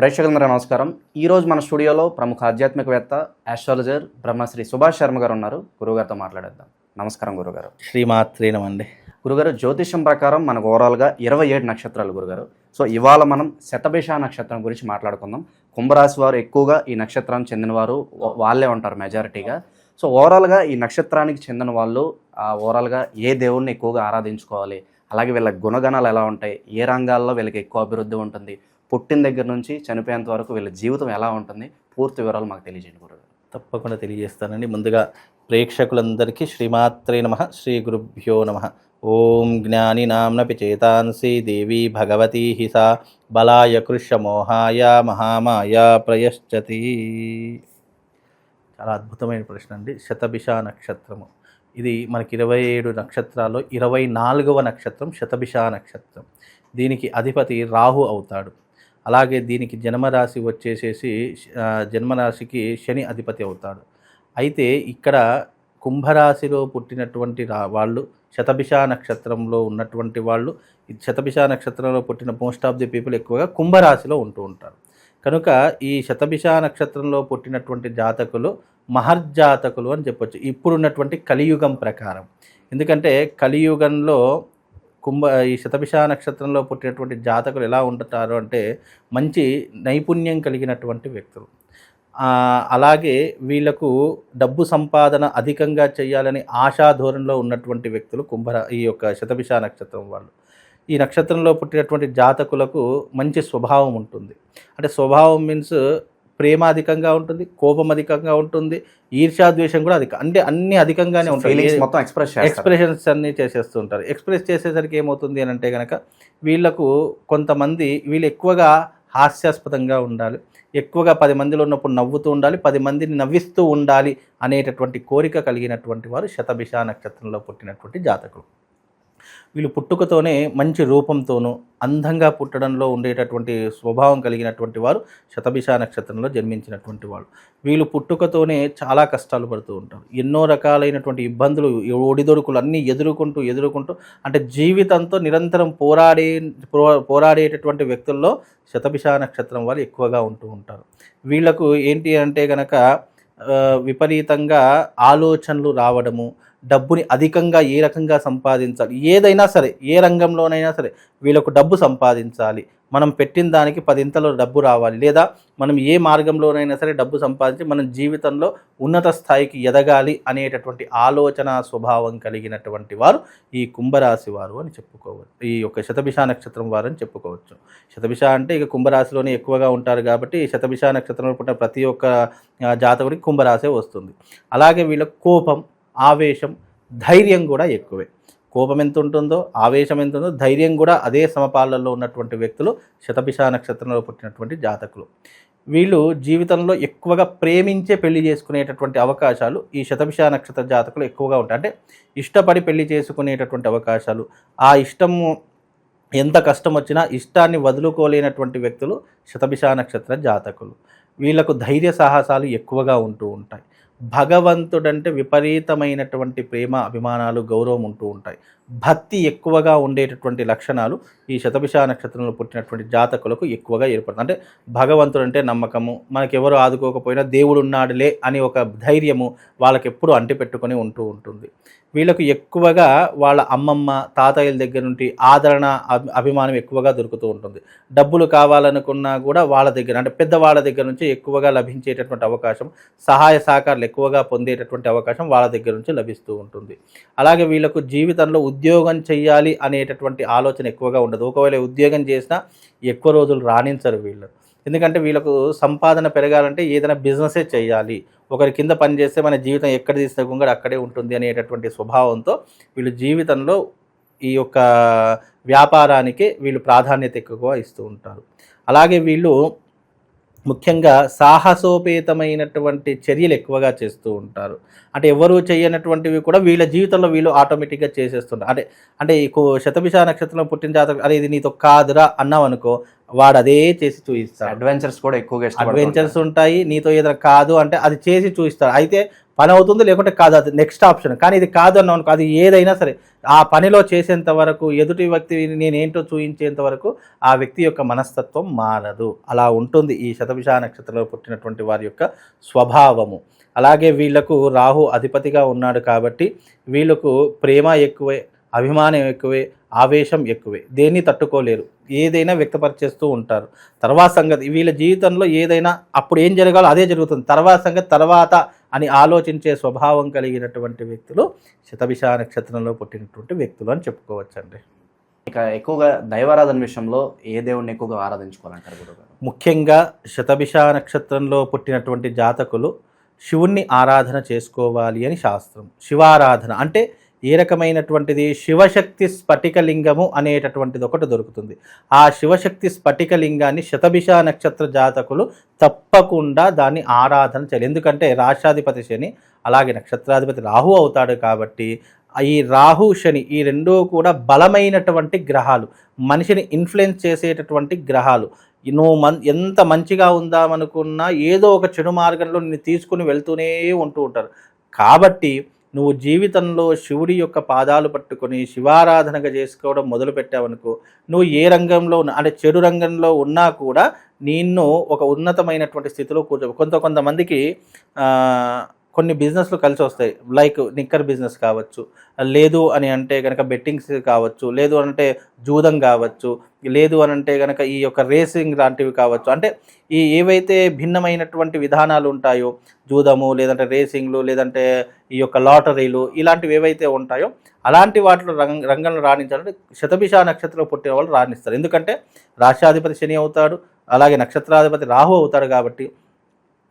ప్రేక్షకులందరూ నమస్కారం. ఈరోజు మన స్టూడియోలో ప్రముఖ ఆధ్యాత్మికవేత్త ఆస్ట్రాలజర్ బ్రహ్మశ్రీ సుభాష్ శర్మ గారు ఉన్నారు. గురుగారితో మాట్లాడేద్దాం. నమస్కారం గురుగారు. శ్రీమాత్రేనమండి గురుగారు జ్యోతిషం ప్రకారం మనకు ఓవరాల్గా ఇరవై ఏడు నక్షత్రాలు గురుగారు. సో ఇవాళ మనం శతభిష నక్షత్రం గురించి మాట్లాడుకుందాం. కుంభరాశి వారు ఎక్కువగా ఈ నక్షత్రానికి చెందినవారు వా- వాళ్ళే ఉంటారు మెజారిటీగా సో ఓవరాల్గా ఈ నక్షత్రానికి చెందిన వాళ్ళు ఆ ఓవరాల్గా ఏ దేవుణ్ణి ఎక్కువగా ఆరాధించుకోవాలి? అలాగే వీళ్ళ గుణగణాలు ఎలా ఉంటాయి? ఏ రంగాల్లో వీళ్ళకి ఎక్కువ అభివృద్ధి ఉంటుంది? పుట్టిన దగ్గర నుంచి చనిపోయేంత వరకు వీళ్ళ జీవితం ఎలా ఉంటుంది? పూర్తి వివరాలు మాకు తెలియజేయండి గురుగారు. తప్పకుండా తెలియజేస్తానండి. ముందుగా ప్రేక్షకులందరికీ శ్రీమాత్రే నమ. శ్రీ గురుభ్యో నమ. ఓం జ్ఞాని నామ్నపి చేతాంసి దేవి భగవతీ సా. బలాయ కృష్యమోహాయ మహామాయ ప్రయశ్చతి. చాలా అద్భుతమైన ప్రశ్న అండి. శతభిష నక్షత్రము. ఇది మనకి ఇరవై ఏడు నక్షత్రాల్లో ఇరవై నాలుగవ నక్షత్రం శతభిష నక్షత్రం. దీనికి అధిపతి రాహు అవుతాడు. అలాగే దీనికి జన్మరాశి వచ్చేసేసి జన్మరాశికి శని అధిపతి అవుతాడు. అయితే ఇక్కడ కుంభరాశిలో పుట్టినటువంటి రా వాళ్ళు శతభిష నక్షత్రంలో ఉన్నటువంటి వాళ్ళు శతభిష నక్షత్రంలో పుట్టిన మోస్ట్ ఆఫ్ ది పీపుల్ ఎక్కువగా కుంభరాశిలో ఉంటూ ఉంటారు. కనుక ఈ శతభిష నక్షత్రంలో పుట్టినటువంటి జాతకులు మహర్జాతకులు అని చెప్పొచ్చు. ఇప్పుడున్నటువంటి కలియుగం ప్రకారం. ఎందుకంటే కలియుగంలో కుంభ ఈ శతభిష నక్షత్రంలో పుట్టినటువంటి జాతకులు ఎలా ఉంటారు అంటే మంచి నైపుణ్యం కలిగినటువంటి వ్యక్తులు. అలాగే వీళ్ళకు డబ్బు సంపాదన అధికంగా చేయాలని ఆశాధోరణిలో ఉన్నటువంటి వ్యక్తులు కుంభర ఈ యొక్క శతభిష నక్షత్రం వాళ్ళు. ఈ నక్షత్రంలో పుట్టినటువంటి జాతకులకు మంచి స్వభావం ఉంటుంది. అంటే స్వభావం మీన్స్ ప్రేమ అధికంగా ఉంటుంది కోపం అధికంగా ఉంటుంది ఈర్ష్యాద్వేషం కూడా అధిక అంటే అన్ని అధికంగానే ఉంటాయి. మొత్తం ఎక్స్ప్రెస్ చేస్తారు. ఎక్స్ప్రెషన్స్ అన్నీ చేసేస్తూ ఉంటారు ఎక్స్ప్రెస్ చేసేసరికి ఏమవుతుంది అని అంటే కనుక వీళ్ళకు కొంతమంది వీళ్ళు ఎక్కువగా హాస్యాస్పదంగా ఉండాలి. ఎక్కువగా పది మందిలో ఉన్నప్పుడు నవ్వుతూ ఉండాలి పది మందిని నవ్విస్తూ ఉండాలి అనేటటువంటి కోరిక కలిగినటువంటి వారు శతభిష నక్షత్రంలో పుట్టినటువంటి జాతకులు. వీళ్ళు పుట్టుకతోనే మంచి రూపంతోనూ అందంగా పుట్టడంలో ఉండేటటువంటి స్వభావం కలిగినటువంటి వారు శతభిష నక్షత్రంలో జన్మించినటువంటి వాళ్ళు. వీళ్ళు పుట్టుకతోనే చాలా కష్టాలు పడుతూ ఉంటారు. ఎన్నో రకాలైనటువంటి ఇబ్బందులు ఒడిదొడుకులు అన్నీ ఎదుర్కొంటూ ఎదుర్కొంటూ అంటే జీవితంతో నిరంతరం పోరాడే పోరాడేటటువంటి వ్యక్తుల్లో శతభిష నక్షత్రం వాళ్ళు ఎక్కువగా ఉంటూ ఉంటారు. వీళ్ళకు ఏంటి అంటే కనుక విపరీతంగా ఆలోచనలు రావడము డబ్బుని అధికంగా ఏ రకంగా సంపాదించాలి? ఏదైనా సరే ఏ రంగంలోనైనా సరే వీళ్ళకు డబ్బు సంపాదించాలి. మనం పెట్టిన దానికి పదింతలో డబ్బు రావాలి. లేదా మనం ఏ మార్గంలోనైనా సరే డబ్బు సంపాదించి మనం జీవితంలో ఉన్నత స్థాయికి ఎదగాలి అనేటటువంటి ఆలోచన స్వభావం కలిగినటువంటి వారు ఈ కుంభరాశి వారు అని చెప్పుకోవచ్చు ఈ యొక్క శతభిష నక్షత్రం వారు అని చెప్పుకోవచ్చు. శతభిష అంటే ఇక కుంభరాశిలోనే ఎక్కువగా ఉంటారు కాబట్టి ఈ శతభిష నక్షత్రంలో పుట్టిన ప్రతి ఒక్క జాతకుడికి కుంభరాశే వస్తుంది. అలాగే వీళ్ళ కోపం ఆవేశం ధైర్యం కూడా ఎక్కువే. కోపం ఎంత ఉంటుందో ఆవేశం ఎంత ఉందో ధైర్యం కూడా అదే సమపాలల్లో ఉన్నటువంటి వ్యక్తులు శతభిష నక్షత్రంలో పుట్టినటువంటి జాతకులు. వీళ్ళు జీవితంలో ఎక్కువగా ప్రేమించే పెళ్ళి చేసుకునేటటువంటి అవకాశాలు ఈ శతభిష నక్షత్ర జాతకులు ఎక్కువగా ఉంటాయి. అంటే ఇష్టపడి పెళ్ళి చేసుకునేటటువంటి అవకాశాలు ఆ ఇష్టము ఎంత కష్టం వచ్చినా ఇష్టాన్ని వదులుకోలేనటువంటి వ్యక్తులు శతభిష నక్షత్ర జాతకులు. వీళ్ళకు ధైర్య సాహసాలు ఎక్కువగా ఉంటూ ఉంటాయి. భగవంతుడంటే విపరీతమైనటువంటి ప్రేమ అభిమానాలు గౌరవం ఉంటూ ఉంటాయి. భక్తి ఎక్కువగా ఉండేటటువంటి లక్షణాలు ఈ శతభిష నక్షత్రంలో పుట్టినటువంటి జాతకులకు ఎక్కువగా ఏర్పడుతుంది. అంటే భగవంతుడు అంటే నమ్మకము మనకెవరు ఆదుకోకపోయినా దేవుడు ఉన్నాడులే అని ఒక ధైర్యము వాళ్ళకి ఎప్పుడు అంటిపెట్టుకొని ఉంటూ ఉంటుంది. వీళ్ళకు ఎక్కువగా వాళ్ళ అమ్మమ్మ తాతయ్యల దగ్గర నుండి ఆదరణ అభి- అభిమానం ఎక్కువగా దొరుకుతూ ఉంటుంది. డబ్బులు కావాలనుకున్నా కూడా వాళ్ళ దగ్గర అంటే పెద్దవాళ్ళ దగ్గర నుంచి ఎక్కువగా లభించేటటువంటి అవకాశం సహాయ సహకారాలు ఎక్కువగా పొందేటటువంటి అవకాశం వాళ్ళ దగ్గర నుంచి లభిస్తూ ఉంటుంది. అలాగే వీళ్ళకు జీవితంలో ఉద్యోగం చేయాలి అనేటటువంటి ఆలోచన ఎక్కువగా ఉండదు. ఒకవేళ ఉద్యోగం చేసినా ఎక్కువ రోజులు రాణించరు వీళ్ళు. ఎందుకంటే వీళ్ళకు సంపాదన పెరగాలంటే ఏదైనా బిజినెసే చేయాలి ఒకరి కింద పని చేస్తే మన జీవితం ఎక్కడ తీసుకుంటే అక్కడే ఉంటుంది అనేటటువంటి స్వభావంతో వీళ్ళు జీవితంలో ఈ యొక్క వ్యాపారానికి వీళ్ళు ప్రాధాన్యత ఎక్కువగా ఇస్తూ ఉంటారు. అలాగే వీళ్ళు ముఖ్యంగా సాహసోపేతమైనటువంటి చర్యలు ఎక్కువగా చేస్తూ ఉంటారు. అంటే ఎవరు చేయనటువంటివి కూడా వీళ్ళ జీవితంలో వీళ్ళు ఆటోమేటిక్గా చేసేస్తుంటారు. అంటే అంటే ఈ కో- శతభిష నక్షత్రంలో పుట్టిన జాతక అరే ఇది నీతో కాదురా అన్నావు అనుకో వాడు అదే చేసి చూపిస్తాడు అడ్వెంచర్స్ కూడా ఎక్కువగా అడ్వెంచర్స్ ఉంటాయి నీతో ఏదైనా కాదు అంటే అది చేసి చూపిస్తాడు అయితే పని అవుతుంది లేకుంటే కాదు అది నెక్స్ట్ ఆప్షన్ కానీ ఇది కాదు అనుకో అది ఏదైనా సరే ఆ పనిలో చేసేంత వరకు ఎదుటి వ్యక్తి నేనేంటో చూపించేంత వరకు ఆ వ్యక్తి యొక్క మనస్తత్వం మారదు. అలా ఉంటుంది ఈ శతభిష నక్షత్రంలో పుట్టినటువంటి వారి యొక్క స్వభావము. అలాగే వీళ్ళకు రాహు అధిపతిగా ఉన్నాడు కాబట్టి వీళ్ళకు ప్రేమ ఎక్కువే అభిమానం ఎక్కువే ఆవేశం ఎక్కువే. దేన్ని తట్టుకోలేరు. ఏదైనా వ్యక్తపరిచేస్తూ ఉంటారు. తర్వాత సంగతి వీళ్ళ జీవితంలో ఏదైనా అప్పుడు ఏం జరగాలో అదే జరుగుతుంది. తర్వాత సంగతి తర్వాత అని ఆలోచించే స్వభావం కలిగినటువంటి వ్యక్తులు శతభిష నక్షత్రంలో పుట్టినటువంటి వ్యక్తులు అని చెప్పుకోవచ్చండి. ఇక ఎక్కువగా దైవారాధన విషయంలో ఏ దేవుడిని ఎక్కువగా ఆరాధించుకోవాలంటారు గురుగారు? ముఖ్యంగా శతభిష నక్షత్రంలో పుట్టినటువంటి జాతకులు శివుణ్ణి ఆరాధన చేసుకోవాలి అని శాస్త్రం. శివారాధన అంటే ఏ రకమైనటువంటిది? శివశక్తి స్ఫటికలింగము అనేటటువంటిది ఒకటి దొరుకుతుంది. ఆ శివశక్తి స్ఫటికలింగాన్ని శతభిష నక్షత్ర జాతకులు తప్పకుండా దాన్ని ఆరాధన చేయాలి. ఎందుకంటే రాష్ట్రాధిపతి శని అలాగే నక్షత్రాధిపతి రాహు అవుతాడు కాబట్టి ఈ రాహు శని ఈ రెండూ కూడా బలమైనటువంటి గ్రహాలు. మనిషిని ఇన్ఫ్లుయెన్స్ చేసేటటువంటి గ్రహాలు. నువ్వు మన్ ఎంత మంచిగా ఉందామనుకున్నా ఏదో ఒక చెడు మార్గంలో నిన్ను తీసుకుని వెళ్తూనే ఉంటూ ఉంటారు. కాబట్టి నువ్వు జీవితంలో శివుడి యొక్క పాదాలు పట్టుకొని శివారాధనగా చేసుకోవడం మొదలుపెట్టావనుకో నువ్వు ఏ రంగంలో అంటే చెడు రంగంలో ఉన్నా కూడా నిన్ను ఒక ఉన్నతమైనటువంటి స్థితిలో కూర్చో కొంత కొంతమందికి కొన్ని బిజినెస్లు కలిసి వస్తాయి. లైక్ నిక్కర్ బిజినెస్ కావచ్చు లేదు అని అంటే కనుక బెట్టింగ్స్ కావచ్చు లేదు అంటే జూదం కావచ్చు లేదు అని అంటే కనుక ఈ యొక్క రేసింగ్ లాంటివి కావచ్చు. అంటే ఈ ఏవైతే భిన్నమైనటువంటి విధానాలు ఉంటాయో జూదము లేదంటే రేసింగ్లు లేదంటే ఈ యొక్క లాటరీలు ఇలాంటివి ఏవైతే ఉంటాయో అలాంటి వాటిలో రంగ రంగంలో రాణించాలంటే శతభిష నక్షత్రంలో పుట్టిన వాళ్ళు రాణిస్తారు. ఎందుకంటే రాష్ట్రాధిపతి శని అవుతాడు అలాగే నక్షత్రాధిపతి రాహు అవుతాడు కాబట్టి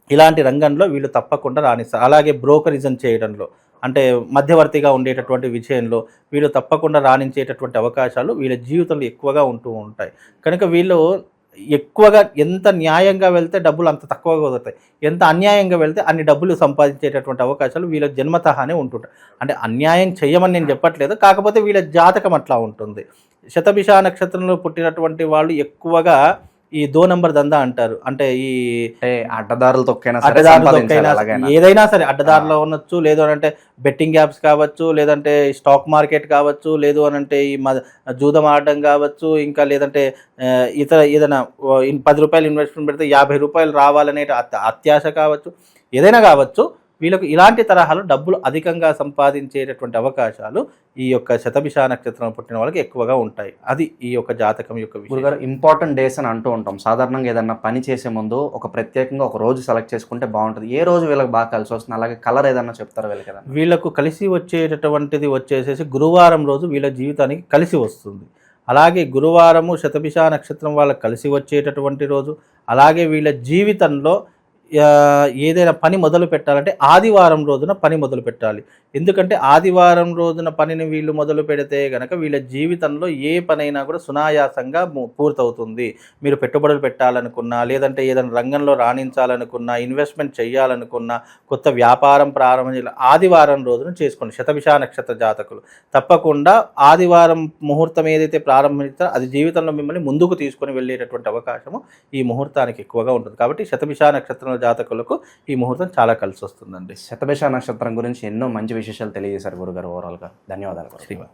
ఇలాంటి రంగంలో వీళ్ళు తప్పకుండా రాణిస్తారు అలాగే బ్రోకరిజం చేయడంలో అంటే మధ్యవర్తిగా ఉండేటటువంటి విజయంలో వీళ్ళు తప్పకుండా రాణించేటటువంటి అవకాశాలు వీళ్ళ జీవితంలో ఎక్కువగా ఉంటూ ఉంటాయి. కనుక వీళ్ళు ఎక్కువగా ఎంత న్యాయంగా వెళ్తే డబ్బులు అంత తక్కువగా కుదురుతాయి ఎంత అన్యాయంగా వెళ్తే అన్ని డబ్బులు సంపాదించేటటువంటి అవకాశాలు వీళ్ళ జన్మతహానే ఉంటుంటాయి. అంటే అన్యాయం చేయమని నేను చెప్పట్లేదు కాకపోతే వీళ్ళ జాతకం అట్లా ఉంటుంది. శతభిష నక్షత్రంలో పుట్టినటువంటి వాళ్ళు ఎక్కువగా ఈ దో నంబర్ దందా అంటారు. అంటే ఈ అడ్డదారులు తొక్కైనా అడ్డదారులు. ఏదైనా సరే అడ్డదారిలో ఉండొచ్చు లేదు అని అంటే బెట్టింగ్ యాప్స్ కావచ్చు లేదంటే స్టాక్ మార్కెట్ కావచ్చు లేదు అని అంటే ఈ జూదం ఆడడం కావచ్చు ఇంకా లేదంటే ఇతర ఏదైనా పది రూపాయలు ఇన్వెస్ట్మెంట్ పెడితే యాభై రూపాయలు రావాలనే అత్య- అత్యాశ కావచ్చు. ఏదైనా కావచ్చు వీళ్ళకు ఇలాంటి తరహాలో డబ్బులు అధికంగా సంపాదించేటటువంటి అవకాశాలు ఈ యొక్క శతభిష నక్షత్రం పుట్టిన వాళ్ళకి ఎక్కువగా ఉంటాయి. అది ఈ యొక్క జాతకం యొక్క విషయం. గురుగారు ఇంపార్టెంట్ డేస్ అని అంటూ ఉంటాం. సాధారణంగా ఏదన్నా పని చేసే ముందు ఒక ప్రత్యేకంగా ఒక రోజు సెలెక్ట్ చేసుకుంటే బాగుంటుంది. ఏ రోజు వీళ్ళకి బాగా కలిసి వస్తుంది? అలాగే కలర్ ఏదన్నా చెప్తారా వీళ్ళకి వీళ్ళకు కలిసి వచ్చేటటువంటిది వచ్చేసేసి గురువారం రోజు వీళ్ళ జీవితానికి కలిసి వస్తుంది. అలాగే గురువారము శతభిష నక్షత్రం వాళ్ళకి కలిసి వచ్చేటటువంటి రోజు అలాగే వీళ్ళ జీవితంలో ఏదైనా పని మొదలు పెట్టాలంటే ఆదివారం రోజున పని మొదలు పెట్టాలి. ఎందుకంటే ఆదివారం రోజున పనిని వీళ్ళు మొదలు పెడితే గనక వీళ్ళ జీవితంలో ఏ పనైనా కూడా సునాయాసంగా పూర్తవుతుంది. మీరు పెట్టుబడులు పెట్టాలనుకున్నా లేదంటే ఏదైనా రంగంలో రాణించాలనుకున్నా ఇన్వెస్ట్మెంట్ చేయాలనుకున్నా కొత్త వ్యాపారం ప్రారంభించాలి ఆదివారం రోజున చేసుకోండి. శతభిషా నక్షత్ర జాతకులు. తప్పకుండా ఆదివారం ముహూర్తం ఏదైతే ప్రారంభిస్తారో అది జీవితంలో మిమ్మల్ని ముందుకు తీసుకొని వెళ్ళేటటువంటి అవకాశము ఈ ముహూర్తానికి ఎక్కువగా ఉంటుంది. కాబట్టి శతభిషా నక్షత్రం జాతకులకు ఈ ముహూర్తం చాలా కలిసి వస్తుందండి. శతభిష నక్షత్రం గురించి ఎన్నో మంచి విశేషాలు తెలియజేశారు గురుగారు ఓవరాల్గా ధన్యవాదాలు శ్రీవాద్.